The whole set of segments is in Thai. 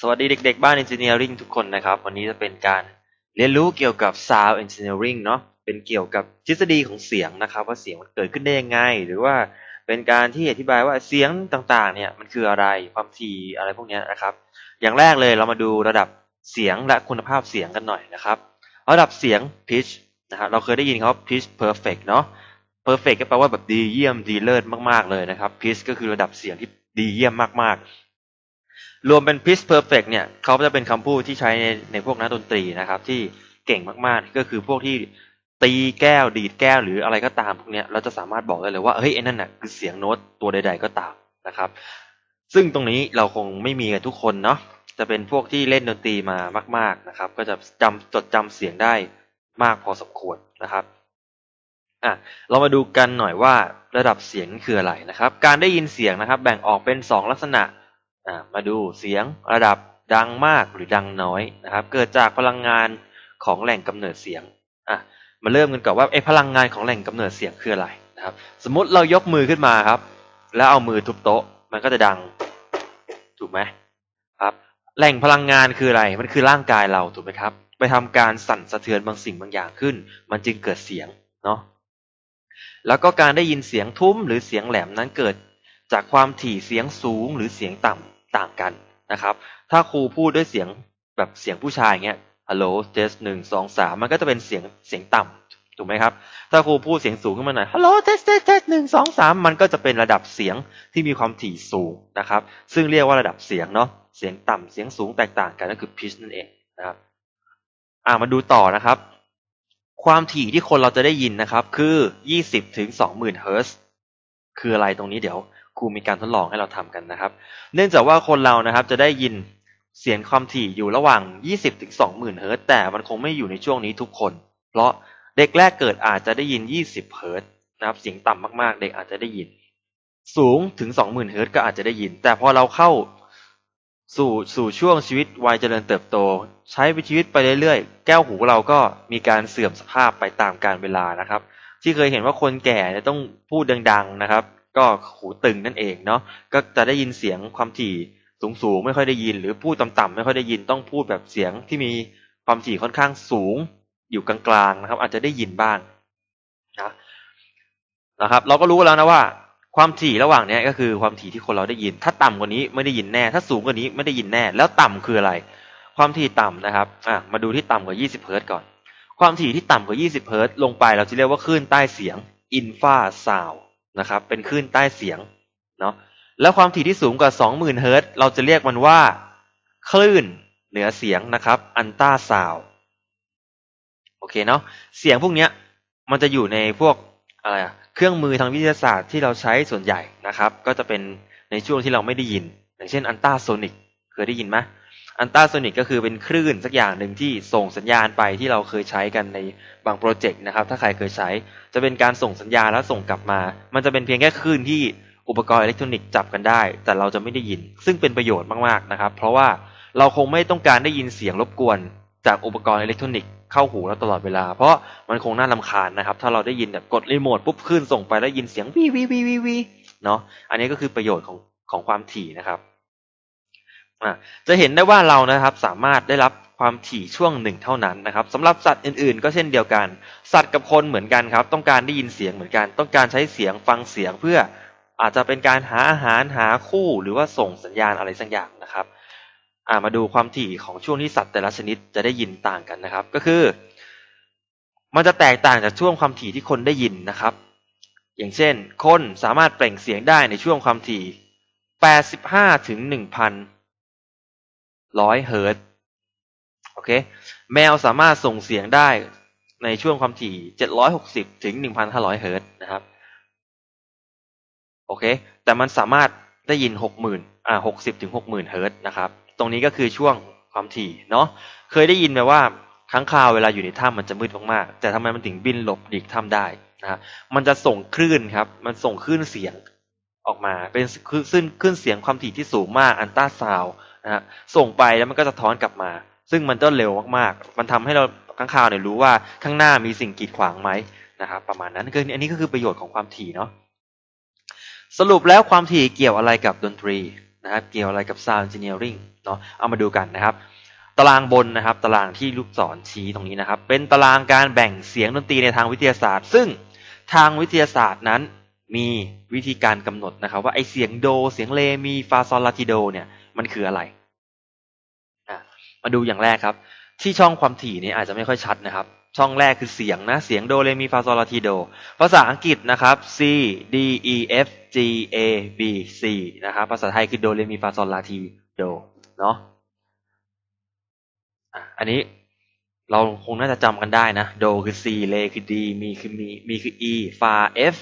สวัสดีเด็กๆ บ้าน Engineering ทุกคนนะครับ วันนี้จะเป็นการเรียนรู้เกี่ยวกับ Sound Engineering เนาะเป็นเกี่ยวกับทฤษฎีของเสียงนะครับ ว่าเสียงมันเกิดขึ้นได้ยังไง หรือว่าเป็นการที่อธิบายว่าเสียงต่างๆ เนี่ยมันคืออะไรความถี่อะไรพวกนี้นะครับ อย่างแรกเลยเรามาดูระดับเสียงและคุณภาพเสียงกันหน่อยนะครับ ระดับเสียง pitch นะครับเราเคยได้ยินเขาว่า pitch perfect เนาะ perfect ก็แปลว่าแบบดีเยี่ยมดีเลิศมากๆเลยนะครับ pitch ก็คือระดับเสียงที่ดีเยี่ยมมากๆ รวมเป็น pitch perfect เนี่ยเขาจะเป็นคำพูดที่ใช้ในในพวกนักดนตรีนะครับ ที่เก่งมากๆ ก็คือพวกที่ตีแก้วดีดแก้วหรืออะไรก็ตามพวกเนี้ยเราจะสามารถบอกได้เลยว่าเฮ้ยไอ้นั่นน่ะคือเสียงโน้ตตัวใด ๆ ก็ตามนะครับ ซึ่งตรงนี้เราคงไม่มีกันทุกคนเนาะจะเป็นพวกที่เล่นดนตรีมามาก ๆนะครับ ก็จะจำจดจำเสียงได้มากพอสมควรนะครับอะเรามาดูกันหน่อยว่าระดับเสียงคืออะไรนะครับ การได้ยินเสียงนะครับ แบ่งออกเป็นสองลักษณะ มาดูเสียงระดับดังมากหรือดังน้อยนะครับ เกิดจากพลังงานของแหล่งกำเนิดเสียงอะมาเริ่มกันก่อนว่าไอ้พลังงานของแหล่งกำเนิดเสียงคืออะไรนะครับ สมมุติเรายกมือขึ้นมาครับ แล้วเอามือทุบโต๊ะมันก็จะดังถูกไหมครับแหล่งพลังงานคืออะไรมันคือร่างกายเราถูกไหมครับ ไปทำการสั่นสะเทือนบางสิ่งบางอย่างขึ้น มันจึงเกิดเสียงเนาะแล้วก็การได้ยินเสียงทุ้มหรือเสียงแหลมนั้นเกิด จากความถี่เสียงสูงหรือเสียงต่ำต่างกันนะครับ ถ้าครูพูดด้วยเสียงแบบเสียงผู้ชายเงี้ยฮัลโหลเทสหนึ่งสองสามมันก็จะเป็นเสียงเสียงต่ำถูกไหมครับ ถ้าครูพูดเสียงสูงขึ้นมาหน่อยฮัลโหลเทสเทสเทสหนึ่งสองสามมันก็จะเป็นระดับเสียงที่มีความถี่สูงนะครับ ซึ่งเรียกว่าระดับเสียงเนาะ เสียงต่ำเสียงสูงแตกต่างกันก็คือ pitch นั่นเองนะครับ อ่ามาดูต่อนะครับ ความถี่ที่คนเราจะได้ยินนะครับ คือยี่สิบถึงสองหมื่นเฮิร์ตซ์คืออะไรตรงนี้เดี๋ยว ครูมีการทดลองให้เราทำกันนะครับ เนื่องจากว่าคนเรานะครับจะได้ยินเสียงความถี่อยู่ระหว่าง 20ถึง20,000เฮิรต์แต่มันคงไม่อยู่ในช่วงนี้ทุกคน เพราะเด็กแรกเกิดอาจจะได้ยิน 20เฮิรต์นะครับเสียงต่ำมากๆ เด็กอาจจะได้ยิน สูงถึง 20,000เฮิรต์ก็อาจจะได้ยิน แต่พอเราเข้าสู่สู่ช่วงชีวิตวัยเจริญเติบโต ใช้ชีวิตไปเรื่อยๆ แก้วหูเราก็มีการเสื่อมสภาพไปตามกาลเวลานะครับ ที่เคยเห็นว่าคนแก่เนี่ยต้องพูดดัง ๆนะครับ ก็หูตึงนั่นเองเนาะก็จะได้ยินเสียงความถี่สูงๆไม่ค่อยได้ยิน หรือพูดต่ำๆไม่ค่อยได้ยินต้องพูดแบบเสียงที่มีความถี่ค่อนข้างสูงอยู่กลางๆนะครับ อาจจะได้ยินบ้างนะนะครับ เราก็รู้แล้วนะว่า ความถี่ระหว่างนี้ก็คือความถี่ที่คนเราได้ยิน ถ้าต่ำกว่านี้ไม่ได้ยินแน่ ถ้าสูงกว่านี้ไม่ได้ยินแน่ แล้วต่ำคืออะไร ความถี่ต่ำนะครับอะมาดูที่ต่ำกว่า 20เฮิรตซ์ก่อน ความถี่ที่ต่ำกว่า 20เฮิรตซ์ลงไปเราจะเรียกว่าคลื่นใต้เสียงอินฟาซาว นะครับ เป็นคลื่นใต้เสียงเนาะแล้วความถี่ที่สูงกว่า 20,000เฮิรตซ์เราจะเรียกมันว่า คลื่นเหนือเสียงนะครับ อันต้าซาวโอเคเนาะเสียงพวกเนี้ยมันจะอยู่ในพวกอะไรเครื่องมือทางวิทยาศาสตร์ที่เราใช้ส่วนใหญ่นะครับ ก็จะเป็นในช่วงที่เราไม่ได้ยิน อย่างเช่นอันต้าโซนิกเคยได้ยินไหม อันต้าโซนิกก็คือเป็นคลื่นสักอย่างหนึ่งที่ส่งสัญญาณไปที่เราเคยใช้กันในบางโปรเจกต์นะครับ ถ้าใครเคยใช้จะเป็นการส่งสัญญาณแล้วส่งกลับมา มันจะเป็นเพียงแค่คลื่นที่อุปกรณ์อิเล็กทรอนิกส์จับกันได้ แต่เราจะไม่ได้ยิน ซึ่งเป็นประโยชน์มากๆนะครับ เพราะว่าเราคงไม่ต้องการได้ยินเสียงรบกวน จากอุปกรณ์อิเล็กทรอนิกส์เข้าหูเราตลอดเวลา เพราะมันคงน่ารำคาญนะครับ ถ้าเราได้ยินแบบกดรีโมทปุ๊บขึ้นส่งไปแล้วยินเสียงวีวีวีวีวีเนาะอันนี้ก็คือประโยชน์ของของความถี่นะครับ จะเห็นได้ว่าเรานะครับสามารถได้รับความถี่ช่วงหนึ่งเท่านั้นนะครับสำหรับสัตว์อื่นๆ ก็เช่นเดียวกัน สัตว์กับคนเหมือนกันครับ ต้องการได้ยินเสียงเหมือนกัน ต้องการใช้เสียงฟังเสียงเพื่ออาจจะเป็นการหาอาหารหาคู่หรือว่าส่งสัญญาณอะไรสักอย่างนะครับามาดูความถี่ของช่วงที่สัตว์แต่ละชนิดจะได้ยินต่างกันนะครับ ก็คือ มันจะแตกต่างจากช่วงความถี่ที่คนได้ยินนะครับ อย่างเช่น คนสามารถเปล่งเสียงได้ในช่วงความถี่ 85ถึง1,000 ร้อยเฮิร์ตโอเค แมวสามารถส่งเสียงได้ในช่วงความถี่ 760 ถึง 1,500 เฮิร์ตนะครับ โอเค แต่มันสามารถได้ยิน 60,000 อ่า 60 ถึง 60,000 เฮิร์ตนะครับ ตรงนี้ก็คือช่วงความถี่เนาะ เคยได้ยินไหมว่าค้างคาวเวลาอยู่ในถ้ำมันจะมืดมากๆ แต่ทำไมมันถึงบินหลบหลีกถ้ำได้นะฮะมันจะส่งคลื่นครับ มันส่งคลื่นเสียงออกมา เป็นคลื่นคลื่นเสียงความถี่ที่สูงมาก อันต้าซาว นะฮะส่งไปแล้วมันก็จะท้อนกลับมา ซึ่งมันก็เร็วมากๆ มันทำให้เราข้างคาวเนี่ยรู้ว่าข้างหน้ามีสิ่งกีดขวางไหมนะครับประมาณนั้นคืออันนี้ก็คือประโยชน์ของความถี่เนาะสรุปแล้วความถี่เกี่ยวอะไรกับดนตรีนะครับเกี่ยวอะไรกับ Sound Engineering เนาะเอามาดูกันนะครับ ตารางบนนะครับ ตารางที่ลูกศรชี้ตรงนี้นะครับ เป็นตารางการแบ่งเสียงดนตรีในทางวิทยาศาสตร์ ซึ่งทางวิทยาศาสตร์นั้น มีวิธีการกำหนดนะครับ ว่าไอเสียงโดเสียงเลมีฟาซอลลาติโดเนี่ยมันคืออะไรอะมาดูอย่างแรกครับ ที่ช่องความถี่นี้อาจจะไม่ค่อยชัดนะครับ ช่องแรกคือเสียงนะ เสียงโดเรมีฟาซอลลาทีโด ภาษาอังกฤษนะครับ C D E F G A B C นะครับ ภาษาไทยคือโดเรมีฟาซอลลาทีโด เนาะอันนี้เราคงน่าจะจำกันได้นะ โดคือ C เลคือ D มีคือมี มีคือ E ฟา F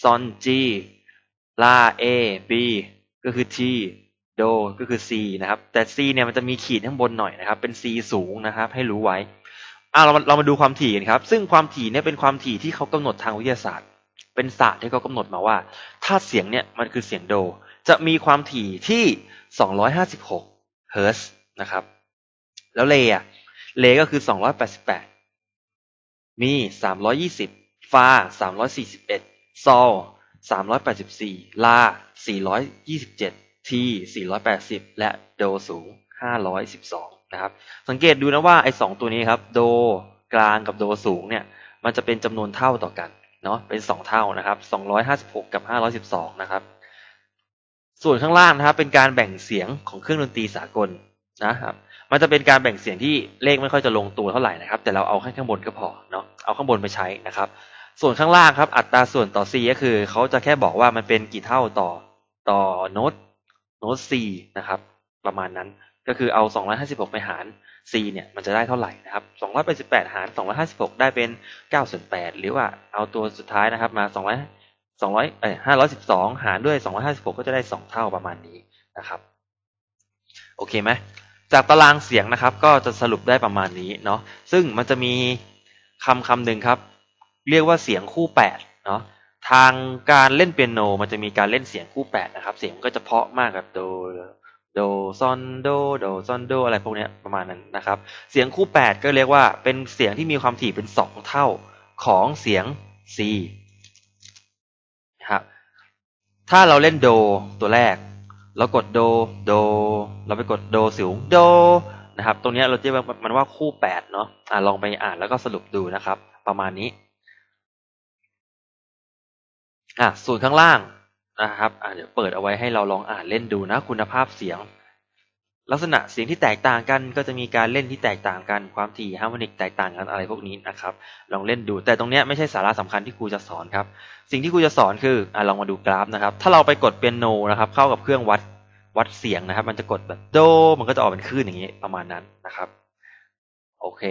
ซอน G ลา A B ก็คือ T โดก็คือ C นะครับ แต่ C เนี่ยมันจะมีขีดข้างบนหน่อยนะครับ เป็น C สูงนะครับ ให้รู้ไว้อ่าเรามาเรามาดูความถี่กันครับ ซึ่งความถี่เนี่ยเป็นความถี่ที่เขากำหนดทางวิทยาศาสตร์ เป็นศาสตร์ที่เขากำหนดมาว่า ถ้าเสียงเนี่ยมันคือเสียงโด จะมีความถี่ที่ 256เฮิร์ตซ์นะครับ แล้วเลอะเลก็คือ 288 มี 320 ฟา 341 ซอล384 ลา 427 ที 480 และโดสูง 512 นะครับ สังเกตดูนะว่าไอ้สองตัวนี้ครับ โดกลางกับโดสูงเนี่ย มันจะเป็นจำนวนเท่าต่อกัน เนาะเป็นสองเท่านะครับ 256 กับ 512 นะครับ ส่วนข้างล่างนะครับ เป็นการแบ่งเสียงของเครื่องดนตรีสากลนะครับ มันจะเป็นการแบ่งเสียงที่เลขไม่ค่อยจะลงตัวเท่าไหร่นะครับ แต่เราเอาแค่ข้างบนก็พอ เนาะ เอาข้างบนไปใช้นะครับ ส่วนข้างล่างครับ อัตราส่วนต่อ C ก็คือเขาจะแค่บอกว่ามันเป็นกี่เท่าต่อต่อโน้ตโน้ต C นะครับ ประมาณนั้นก็คือเอา 256 ไปหาร C เนี่ย มันจะได้เท่าไหร่นะครับ 288 หาร 256 ได้เป็น9ส่วน8หรือว่าเอาตัวสุดท้ายนะครับมา 200 200เอ้ย512 หารด้วย 256 ก็จะได้ 2 เท่าประมาณนี้นะครับ โอเคไหมจากตารางเสียงนะครับ ก็จะสรุปได้ประมาณนี้เนาะซึ่งมันจะมีคำคำหนึ่งครับ เรียกว่าเสียงคู่แปดเนาะทางการเล่นเปียโนมันจะมีการเล่นเสียงคู่แปดนะครับ เสียงก็จะเพาะมากกับโดโดซอนโดโดซอนโดอะไรพวกนี้ประมาณนั้นนะครับ เสียงคู่แปดก็เรียกว่าเป็นเสียงที่มีความถี่เป็นสองเท่าของเสียง C นะครับถ้าเราเล่นโดตัวแรก เรากดโดโด เราไปกดโดสูงโดนะครับ ตรงนี้เราจะเรียกมันว่าคู่แปดเนาะอ่าลองไปอ่านแล้วก็สรุปดูนะครับ ประมาณนี้ อะส่วนข้างล่างนะครับอ่าเดี๋ยวเปิดเอาไว้ให้เราลองอ่านเล่นดูนะคุณภาพเสียง ลักษณะเสียงที่แตกต่างกันก็จะมีการเล่นที่แตกต่างกันความถี่ฮาร์โมนิกแตกต่างกันอะไรพวกนี้นะครับลองเล่นดู แต่ตรงเนี้ยไม่ใช่สาระสำคัญที่ครูจะสอนครับ สิ่งที่ครูจะสอนคืออ่าลองมาดูกราฟนะครับ ถ้าเราไปกดเปียโนนะครับ เข้ากับเครื่องวัดวัดเสียงนะครับ มันจะกดแบบโด มันก็จะออกเป็นคลื่นอย่างนี้ประมาณนั้นนะครับ โอเค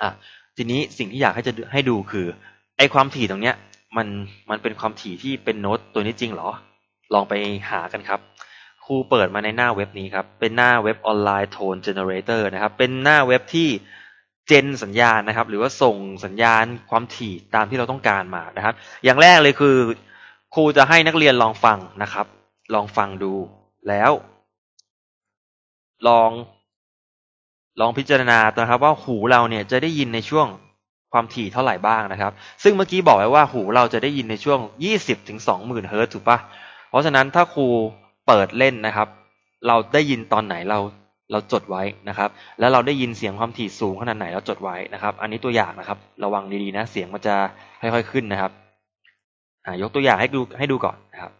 อะทีนี้สิ่งที่อยากให้จะให้ดูคือไอความถี่ตรงเนี้ย มันมันเป็นความถี่ที่เป็นโน้ตตัวนี้จริงเหรอ ลองไปหากันครับครูเปิดมาในหน้าเว็บนี้ครับ เป็นหน้าเว็บออนไลน์โทนเจเนเรเตอร์นะครับ เป็นหน้าเว็บที่เจนสัญญาณนะครับ หรือว่าส่งสัญญาณความถี่ตามที่เราต้องการมานะครับ อย่างแรกเลยคือ ครูจะให้นักเรียนลองฟังนะครับ ลองฟังดูแล้ว ลอง ลองพิจารณานะครับ ว่าหูเราเนี่ยจะได้ยินในช่วง ความถี่เท่าไหร่บ้างนะครับ ซึ่งเมื่อกี้บอกไว้ว่าหูเราจะได้ยินในช่วง 20ถึง20,000เฮิร์ตซ์ถูกปะเพราะฉะนั้นถ้าครูเปิดเล่นนะครับ เราได้ยินตอนไหนเราเราจดไว้นะครับ แล้วเราได้ยินเสียงความถี่สูงขนาดไหนเราจดไว้นะครับ อันนี้ตัวอย่างนะครับ ระวังดีๆนะเสียงมันจะค่อยๆขึ้นนะครับอ่ายกตัวอย่างให้ดูให้ดูก่อนนะครับ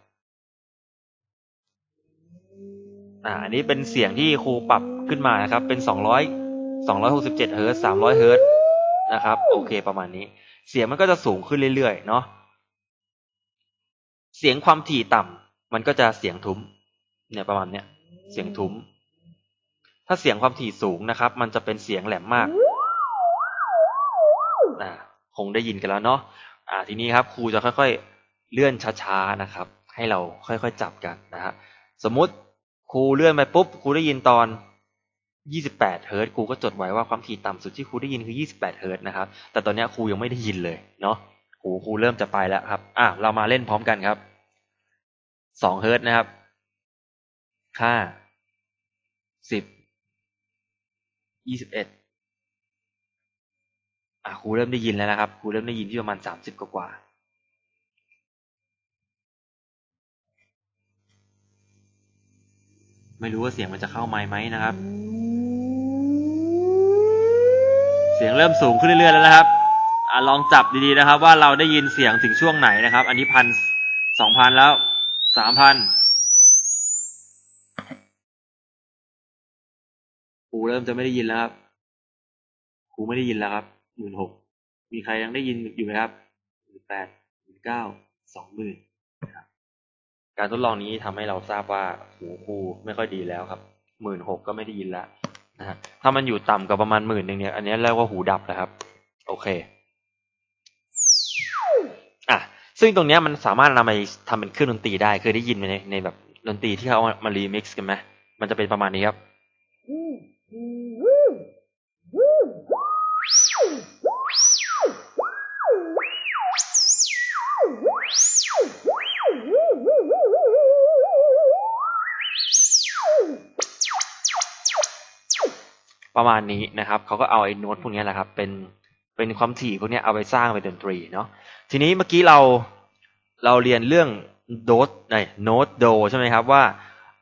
อ่าอันนี้เป็นเสียงที่ครูปรับขึ้นมานะครับ เป็นสองร้อยสองร้อยหกสิบเฮิร์ตสามร้อยเฮิร์ต นะครับ โอเคประมาณนี้ เสียงมันก็จะสูงขึ้นเรื่อยๆเนาะเสียงความถี่ต่ำมันก็จะเสียงทุ้ม เนี่ยประมาณเนี้ยเสียงทุ้ม ถ้าเสียงความถี่สูงนะครับ มันจะเป็นเสียงแหลมมากอ่าคงได้ยินกันแล้วเนาะอ่า ทีนี้ครับครูจะค่อยๆเลื่อนช้าๆนะครับ ให้เราค่อยๆจับกันนะฮะสมมุติครูเลื่อนไปปุ๊บครูได้ยินตอน 28เฮิร์ตครูก็จดไว้ว่าความถี่ต่ำสุดที่ครูได้ยินคือ28เฮิร์ตนะครับ แต่ตอนนี้ครูยังไม่ได้ยินเลยเนาะหูครูเริ่มจะไปแล้วครับ อะเรามาเล่นพร้อมกันครับ2เฮิร์ตนะครับห้าสิบยี่สิบเอ็ดอะครูเริ่มได้ยินแล้วนะครับครูเริ่มได้ยินที่ประมาณสามสิบกว่าไม่รู้ว่าเสียงมันจะเข้าไมค์ไหมนะครับ เสียงเริ่มสูงขึ้นเรื่อยๆแล้วนะครับอลองจับดีๆนะครับ ว่าเราได้ยินเสียงถึงช่วงไหนนะครับ อันนี้พันสองพันแล้วสามพันหูเริ่มจะไม่ได้ยินแล้วครับหูไม่ได้ยินแล้วครับหมื่นหกมีใครยังได้ยินอยู่ไหมครับหมื่นแปดหมื่นเก้าสองหมื่นการทดลองนี้ทำให้เราทราบว่าหูครูไม่ค่อยดีแล้วครับหมื่นหกก็ไม่ได้ยินแล้ว นะฮะถ้ามันอยู่ต่ำกว่าประมาณหมื่นหนึ่งเนี่ยอันนี้เรียกว่าหูดับนะครับ โอเคอะซึ่งตรงนี้มันสามารถนำไปทำเป็นเครื่องดนตรีได้เคยได้ยินไหมในในแบบดนตรีที่เขาเอามารีมิกซ์กันไหมมันจะเป็นประมาณนี้ครับ ประมาณนี้นะครับเขาก็เอาไอ้โน้ตพวกนี้แหละครับเป็นเป็นความถี่พวกนี้เอาไปสร้างเป็นดนตรีเนาะทีนี้เมื่อกี้เราเราเรียนเรื่องโดสไอ้โน้ตโดใช่ไหมครับว่า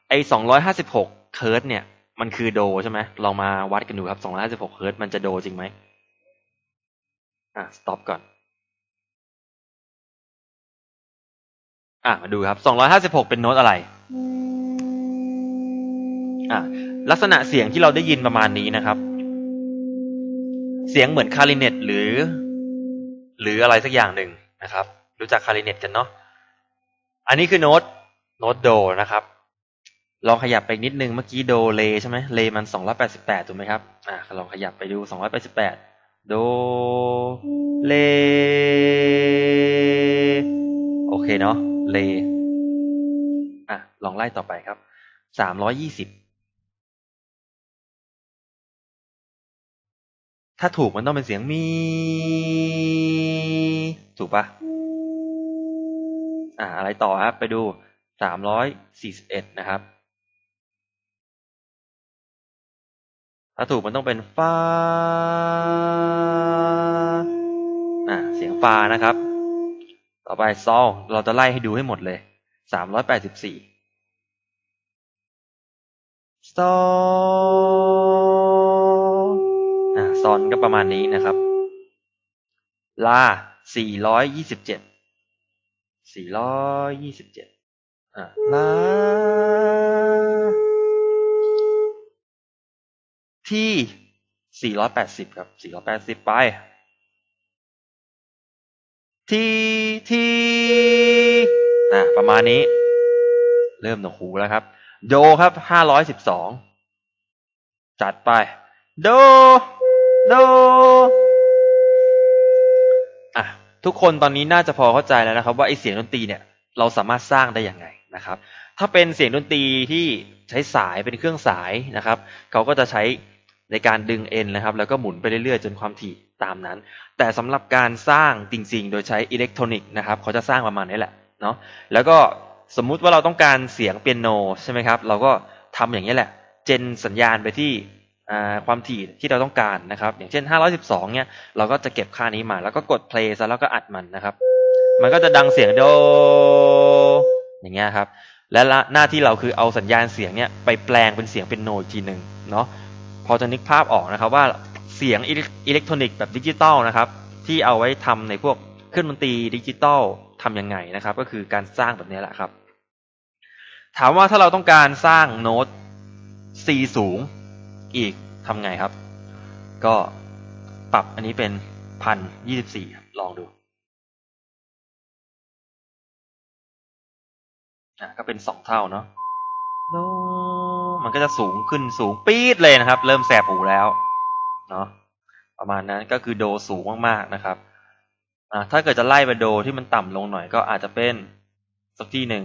ไอ้สองร้อยห้าสิบหกเคิร์ตเนี่ยมันคือโดใช่ไหมลองมาวัดกันดูครับสองร้อยห้าสิบหกเคิร์ตมันจะโดจริงไหมอะ stop ก่อนอะมาดูครับสองร้อยห้าสิบหกเป็นโน้ตอะไรอะ ลักษณะเสียงที่เราได้ยินประมาณนี้นะครับ เสียงเหมือนคาริเนตหรือ หรืออะไรสักอย่างหนึ่งนะครับ รู้จักคาริเนตกันเนาะอันนี้คือโน้ตโน้ตโดนะครับ ลองขยับไปนิดนึงเมื่อกี้โดเลใช่ไหมเลมันสองร้อยแปดสิบแปดถูกไหมครับอะลองขยับไปดูสองร้อยแปดสิบแปดโดเลโอเคเนาะเลอะลองไล่ต่อไปครับสามร้อยยี่สิบ ถ้าถูกมันต้องเป็นเสียงมี ถูกปะอ่า อะไรต่อครับ ไปดูสามร้อยสี่สิบเอ็ดนะครับ ถ้าถูกมันต้องเป็นฟาอ่าเสียงฟานะครับ ต่อไปซอลเราจะไล่ให้ดูให้หมดเลยสามร้อยแปดสิบสี่ซอล อ่าซอนก็ประมาณนี้นะครับ ลาสี่ร้อยยี่สิบเจ็ดสี่ร้อยยี่สิบเจ็ดอ่าลา ที่สี่ร้อยแปดสิบครับสี่ร้อยแปดสิบไป ที่ที่อ่าประมาณนี้ เริ่มหนวกหูแล้วครับ โดครับห้าร้อยสิบสองจัดไป โด โดอะทุกคนตอนนี้น่าจะพอเข้าใจแล้วนะครับ ว่าไอเสียงดนตรีเนี่ยเราสามารถสร้างได้อย่างไงนะครับ ถ้าเป็นเสียงดนตรีที่ใช้สายเป็นเครื่องสายนะครับเขาก็จะใช้ในการดึงเอ็นนะครับ แล้วก็หมุนไปเรื่อยๆ จนความถี่ตามนั้น แต่สำหรับการสร้างจริง ๆ โดยใช้อิเล็กทรอนิกส์นะครับเขาจะสร้างประมาณนี้แหละเนาะแล้วก็สมมุติว่าเราต้องการเสียงเปียโนใช่ไหมครับ เราก็ทำอย่างนี้แหละ เจนสัญญาณไปที่ ความถี่ที่เราต้องการนะครับ อย่างเช่น 512 เนี่ย เราก็จะเก็บค่านี้มา แล้วก็กด play ซะแล้วก็อัดมันนะครับ มันก็จะดังเสียงโด อย่างเงี้ยครับ และหน้าที่เราคือเอาสัญญาณเสียงเนี่ยไปแปลงเป็นเสียงเป็นโนอีกทีหนึ่งเนาะ พอจะนึกภาพออกนะครับว่าเสียงอิเล็กทรอนิกส์แบบดิจิตอลนะครับ ที่เอาไว้ทำในพวกเครื่องดนตรีดิจิตอลทำยังไงนะครับ ก็คือการสร้างแบบนี้แหละครับ ถามว่าถ้าเราต้องการสร้างโน้ต C สูง อีกทำไงครับ ก็ปรับอันนี้เป็นพันยี่สิบสี่ลองดูอะก็เป็นสองเท่าเนาะโน้มันก็จะสูงขึ้นสูงปี๊ดเลยนะครับ เริ่มแสบหูแล้วเนาะประมาณนั้นก็คือโดสูงมากๆนะครับอ่าถ้าเกิดจะไล่ไปโดที่มันต่ำลงหน่อยก็อาจจะเป็นสักที่หนึ่ง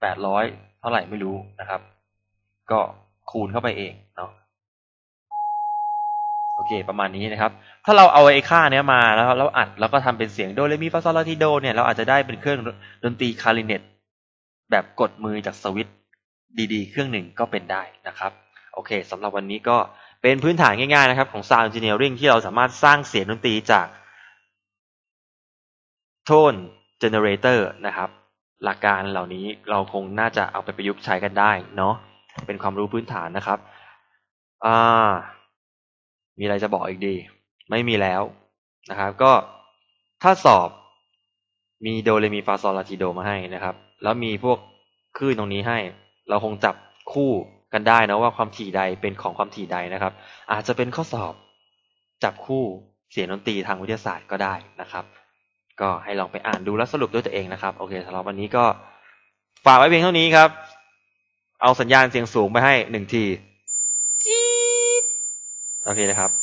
แปดร้อยเท่าไหร่ไม่รู้นะครับ ก็คูณเข้าไปเองเนาะ โอเค ประมาณนี้นะครับ ถ้าเราเอาไอ้ค่าเนี้ยมาแล้วเราอัดแล้วก็ทำเป็นเสียงโดเรมีฟาซอลาทิโดเนี่ยเราอาจจะได้เป็นเครื่องดนตรีคาริเนตแบบกดมือจากสวิตช์ดีๆ เครื่องหนึ่งก็เป็นได้นะครับ โอเคสำหรับวันนี้ก็เป็นพื้นฐานง่ายๆนะครับของ Sound Engineering ที่เราสามารถสร้างเสียงดนตรีจากโทนเจเนเรเตอร์นะครับ หลักการเหล่านี้เราคงน่าจะเอาไปประยุกต์ใช้กันได้เนาะเป็นความรู้พื้นฐานนะครับ อ่า มีอะไรจะบอกอีกดี ไม่มีแล้วนะครับ ก็ถ้าสอบมีโดเรมีฟาซอลาติโดมาให้นะครับ แล้วมีพวกคลื่นตรงนี้ให้ เราคงจับคู่กันได้นะว่าความถี่ใดเป็นของความถี่ใดนะครับ อาจจะเป็นข้อสอบจับคู่เสียงดนตรีทางวิทยาศาสตร์ก็ได้นะครับ ก็ให้ลองไปอ่านดูแล้วสรุปด้วยตัวเองนะครับ โอเคสำหรับวันนี้ก็ฝากไว้เพียงเท่านี้ครับ เอาสัญญาณเสียงสูงไปให้หนึ่งที โอเคนะครับ